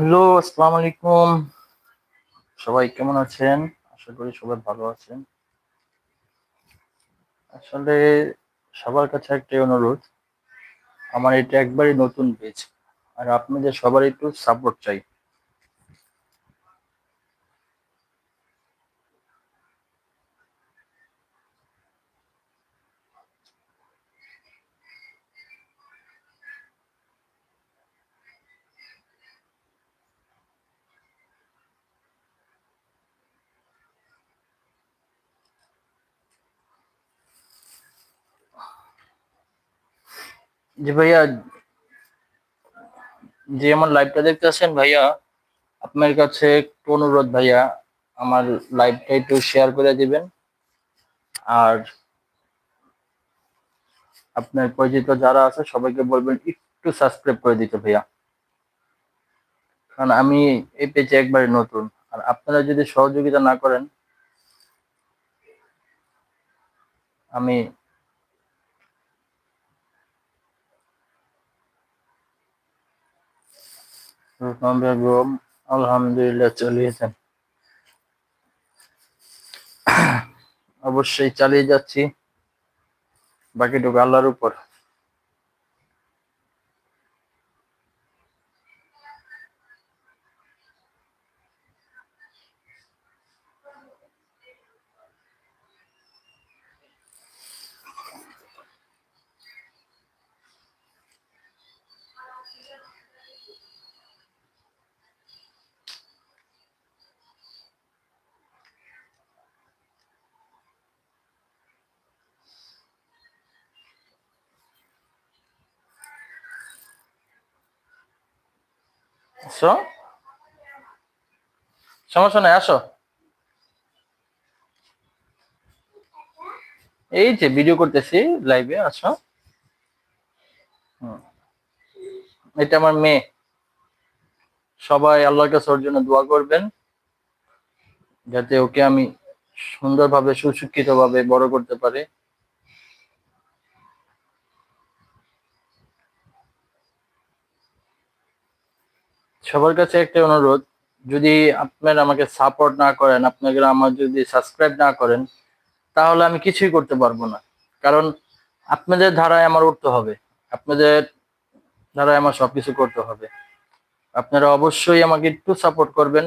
Hello, আসসালামু আলাইকুম। সবাই কেমন আছেন? আশা করি সবাই ভালো আছেন। আসলে সবার কাছে একটাই অনুরোধ, আমার এটা একবারই নতুন পেজ, আর আপনাদের সবার একটু সাপোর্ট চাই। যে ভাইয়া, যে আমার লাইভটা দেখতে আছেন ভাইয়া, আপনার কাছে একটু অনুরোধ ভাইয়া, আমার লাইভটা একটু শেয়ার করে দিবেন। আর আপনার পরিচিত যারা আছে, সবাইকে বলবেন একটু সাবস্ক্রাইব করে দিতে ভাইয়া। কারণ আমি এই পেজে একবারে নতুন। আর আপনারা যদি সহযোগিতা না করেন, আমি আলহামদুলিল্লাহ চালিয়েছেন। অবশ্যই চালিয়ে যাচ্ছি। বাকিটুকু আল্লাহর উপর। আসো সমস্যা নাই, আসো। এই যে ভিডিও করতেছি লাইভে আসো। এটা আমার মেয়ে। সবাই আল্লাহর কাছে ওর জন্য দোয়া করবেন, যাতে ওকে আমি সুন্দরভাবে সুশিক্ষিত ভাবে বড় করতে পারে। সবার কাছে একটা অনুরোধ, যদি আপনারা আমাকে সাপোর্ট না করেন, আপনারা আমার যদি সাবস্ক্রাইব না করেন, তাহলে আমি কিছুই করতে পারব না। কারণ আপনাদের ধারায় আমার উঠতে হবে, আপনাদের ধারায় আমার সবকিছু করতে হবে। আপনারা অবশ্যই আমাকে একটু সাপোর্ট করবেন।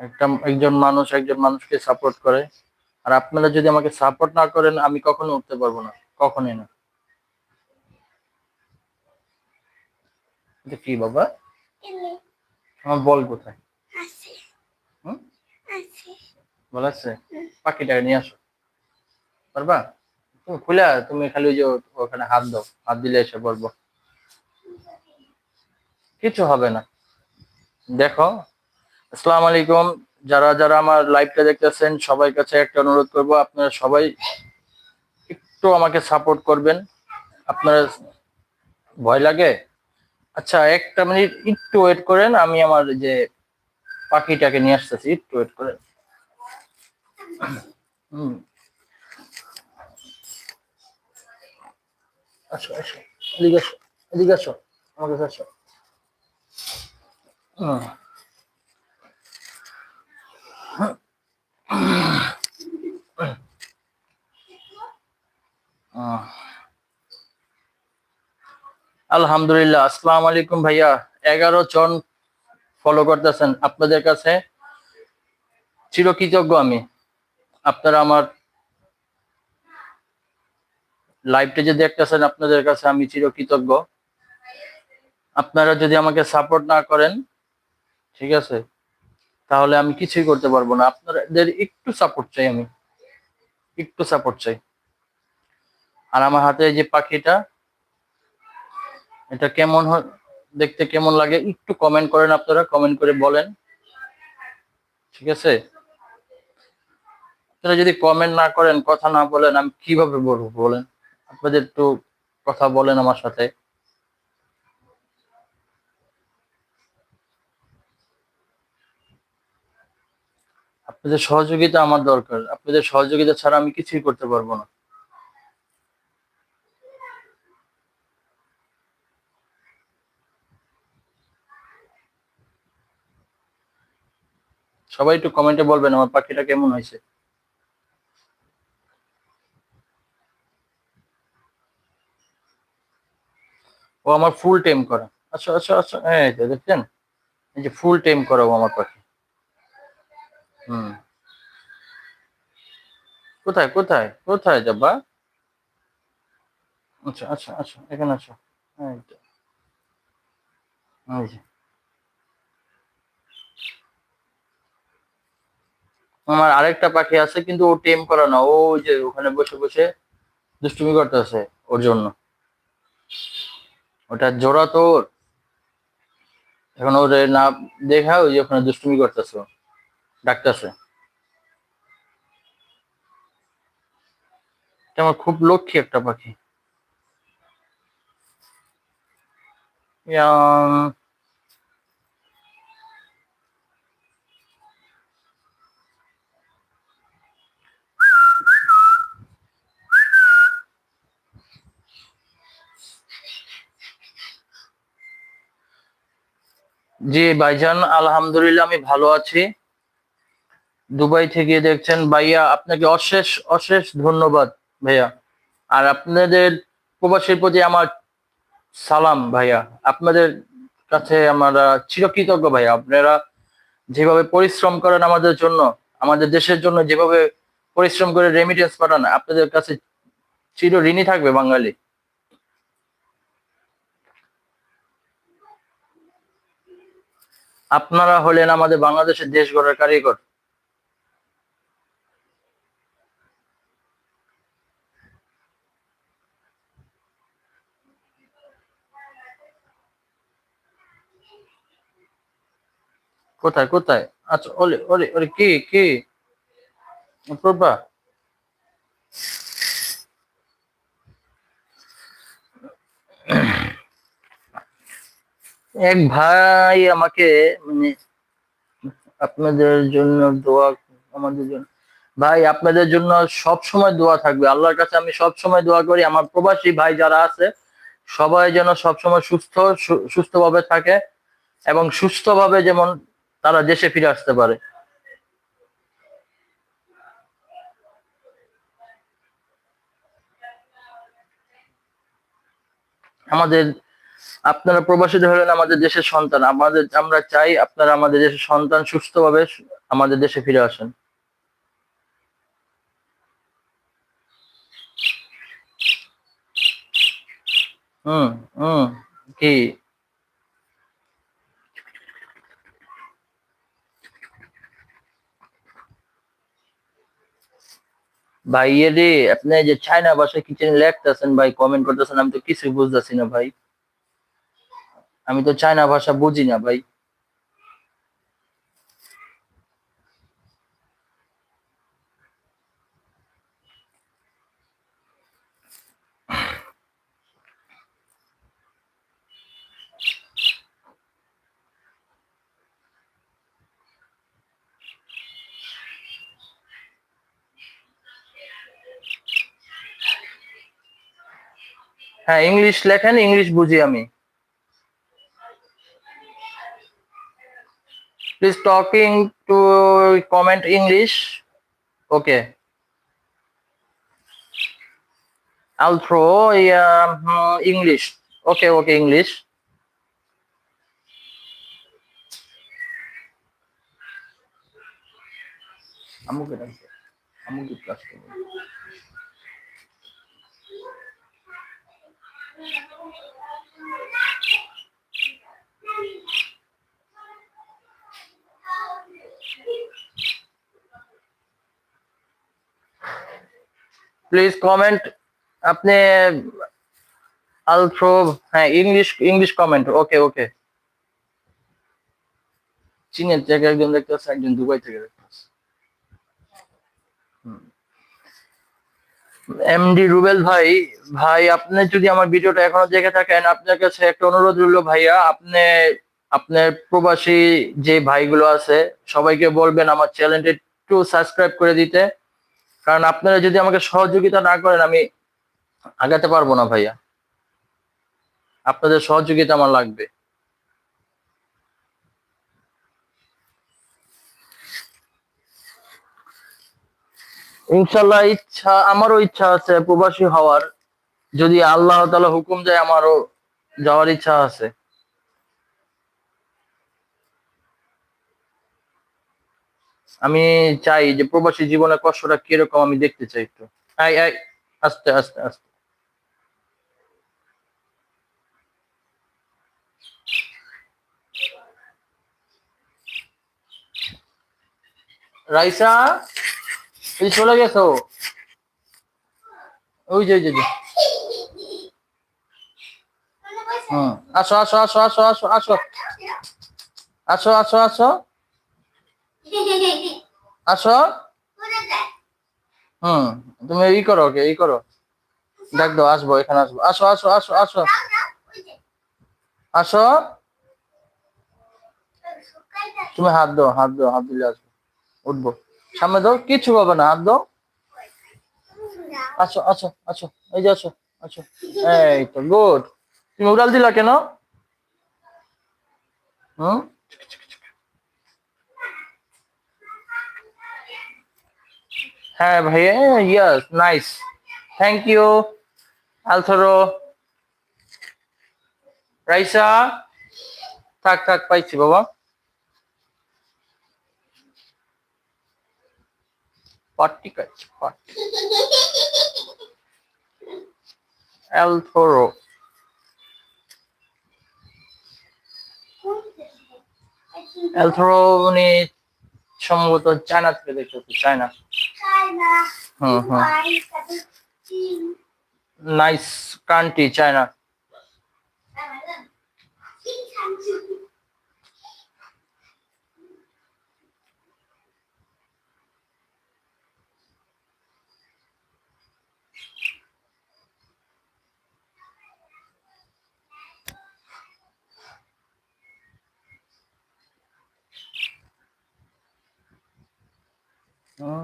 একটা, একজন মানুষ একজন মানুষকে সাপোর্ট করে। আর আপনারা যদি আমাকে সাপোর্ট না করেন, আমি কখনো উঠতে পারব না, কখনোই না। এটা কি বাবা? আমার বল কোথায়? বল আছে? পাখিটাকে নিয়ে আসো। পারবা? তুমি খুলে তুমি খালি ওই যে ওখানে হাত দাও। হাত দিলে এসে পড়ব কিছু হবে না। দেখো আসসালামু আলাইকুম। যারা যারা আমার লাইভটা দেখতেছেন সবাই কাছে একটা অনুরোধ করব আপনারা সবাই একটু আমাকে সাপোর্ট করবেন। আপনারা ভয় লাগে? আচ্ছা একটা মিনিট, একটু ওয়েট করেন, আমি আমার যে পাখিটাকে নিয়ে আসতেছি, একটু ওয়েট করেন। হুম। হুম। আলহামদুলিল্লাহ, আসসালাম আলাইকুম ভাইয়া। এগারো জন ফলো করতেছেন আপনাদের কাছে। চিরকৃতজ্ঞ আমি। আপনারা আমার লাইভটা যে দেখতেছেন আপনাদের কাছে আমি চিরকৃতজ্ঞ। আপনারা যদি আমাকে সাপোর্ট না করেন, ঠিক আছে, তাহলে আমি কিছুই করতে পারব না। আপনাদের একটু সাপোর্ট চাই আমি। একটু সাপোর্ট চাই। আর আমার হাতে যে পাখিটা এটা কেমন দেখতে কেমন লাগে, একটু কমেন্ট করেন আপনারা কমেন্ট করে বলেন। ঠিক আছে? আপনারা যদি কমেন্ট না করেন, কথা না বলেন, আমি কীভাবে বলব বলেন? আপনাদের একটু কথা বলেন আমার সাথে। আপনাদের সহযোগিতা আমার দরকার। আপনাদের সহযোগিতা ছাড়া আমি কিছুই করতে পারব না। সবাই একটু কমেন্টে বলবেন আমার পাখিটা কেমন হয়েছে। ও আমার ফুল টাইম করা। আচ্ছা আচ্ছা আচ্ছা হ্যাঁ দেখছেন? এই যে ফুল টাইম করা ও আমার পাখি। হুম। কোথায় কোথায় কোথায় যাবা? আচ্ছা আচ্ছা আচ্ছা এখানে আছো। এই তো। এই যে। আমার আরেকটা পাখি আছে, কিন্তু ও টেম করা না। ও যে ওখানে বসে বসে দুষ্টুমি করতেছে ওর জন্য। ওটা জোড়া তো ওর। এখন ওর না দেখা, ওই যে ওখানে দুষ্টুমি করতেছে ও। ডাকতেছে। আমার খুব লক্ষ্মী একটা পাখি। জি ভাইজান, আলহামদুলিল্লাহ আমি ভালো আছি। দুবাই থেকে দেখছেন, ভাইয়া আপনাকে অশেষ অশেষ ধন্যবাদ, ভাইয়া। আর আপনাদের প্রবাসীর প্রতি আমার সালাম, ভাইয়া। আপনাদের কাছে আমরা চিরকৃতজ্ঞ, ভাইয়া। আপনারা যেভাবে পরিশ্রম করেন আমাদের জন্য, আমাদের দেশের জন্য যেভাবে পরিশ্রম করে রেমিটেন্স পাঠান, আপনাদের কাছে চির ঋণী থাকবে বাঙালি। আপনারা হলেন আমাদের বাংলাদেশের দেশ গড়ার কারিগর। কোথায় কোথায়? আচ্ছা ওলে ওলে ওরে কি কি? প্রভা এক ভাই আমাকে মানে আপনাদের জন্য দোয়া, আমাদের জন্য, ভাই, আপনাদের জন্য সব সময় দোয়া থাকবে। আল্লাহর কাছে আমি সব সময় দোয়া করি। আমার প্রবাসী ভাই যারা আছে, সবাই যেন সব সময় সুস্থ সুস্থভাবে থাকে এবং সুস্থভাবে যেমন তারা দেশে ফিরে আসতে পারে। আমাদের আপনারা প্রবাসীদের হলেন আমাদের দেশের সন্তান, আমাদের আমরা চাই আপনারা আমাদের দেশের সন্তান সুস্থভাবে আমাদের দেশে ফিরে আসেন। কি? ভাই এ রে, আপনি যে চায়না ভাষায় কি জানি লেখতেছেন? ভাই কমেন্ট করতেছেন, আমি তো কিছুই বুঝতেছি না ভাই। আমি তো চায়না ভাষা বুঝি না ভাই। হ্যাঁ ইংলিশ লেখেন ইংলিশ বুঝি আমি। Please talking to comment English. Okay. I'll throw uh, English. Okay, okay, English. I'm good. I'm good customer. Thank you. Please comment আপনি আল থ্রো হ্যাঁ English English comment okay okay চীনের থেকে একজন দেখতে পাচ্ছি, একজন দুবাই থেকে দেখতে পাচ্ছি। এমডি রুবেল ভাই ভাই, আপনি যদি আমার ভিডিওটা এখনও দেখে থাকেন, আপনার কাছে একটা অনুরোধ রইল ভাইয়া, আপনি, আপনার প্রবাসী যে ভাইগুলো আছে, সবাইকে বলবেন আমার চ্যানেলটি একটু সাবস্ক্রাইব করে দিতে। কারণ আপনারা যদি আমাকে সহযোগিতা না করেন, আমি আগাতে পারব না ভাইয়া। আপনাদের সহযোগিতা আমার লাগবে। ইনশাল্লাহ ইচ্ছা, আমারও ইচ্ছা আছে প্রবাসী হওয়ার। যদি আল্লাহ তালা হুকুম দেয়, আমারও যাওয়ার ইচ্ছা আছে। আমি চাই যে প্রবাসী জীবনের কষ্টটা কীরকম আমি দেখতে চাই একটু। আই আই আস্তে আস্তে আস্তে। রাইসা, এই চলে গেছো? ওই যে যে আসো আসো আসো আসো আসো আসো। আসো আসো আসো। আসো। হুম, তুমি ই করো ওকে, ই করো। ডাক দাও, আসব, এখানে আসব। আসো আসো আসো আসো। আসো। তুমি হাত দাও হাত দাও, হাত দিলে আসব। উঠবো। সামনে দাও কিছু পাবে না, হাত দাও। আসো আসো আসো, এই যে আসো আসো। এই তো, গুড। তুমি উড়াল দিলা কেন? হুম? হ্যাঁ ভাইয়া ইয়াস নাইস থ্যাংক ইউ আলথরো রাইসা থাক থাক, পাইছি বাবা। পাট্টি কাজ পাট্টি আলথরো আলথরো উনি সম্ভবত চায়না থেকে দেখতেছে China hmm hmm nice country China hmm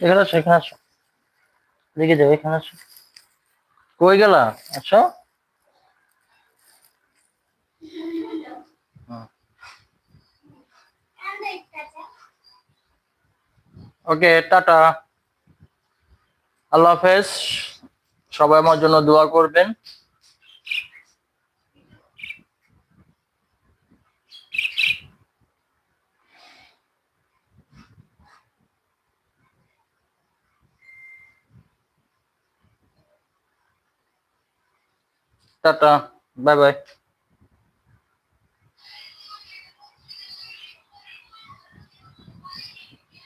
এখানে আসো এখানে আসো। লিখে যাও, এখানে আসো। কই গেলা? আসো। ওকে, টাটা। আল্লাহ হাফেজ। সবাই আমার জন্য দোয়া করবেন। Tata bye bye.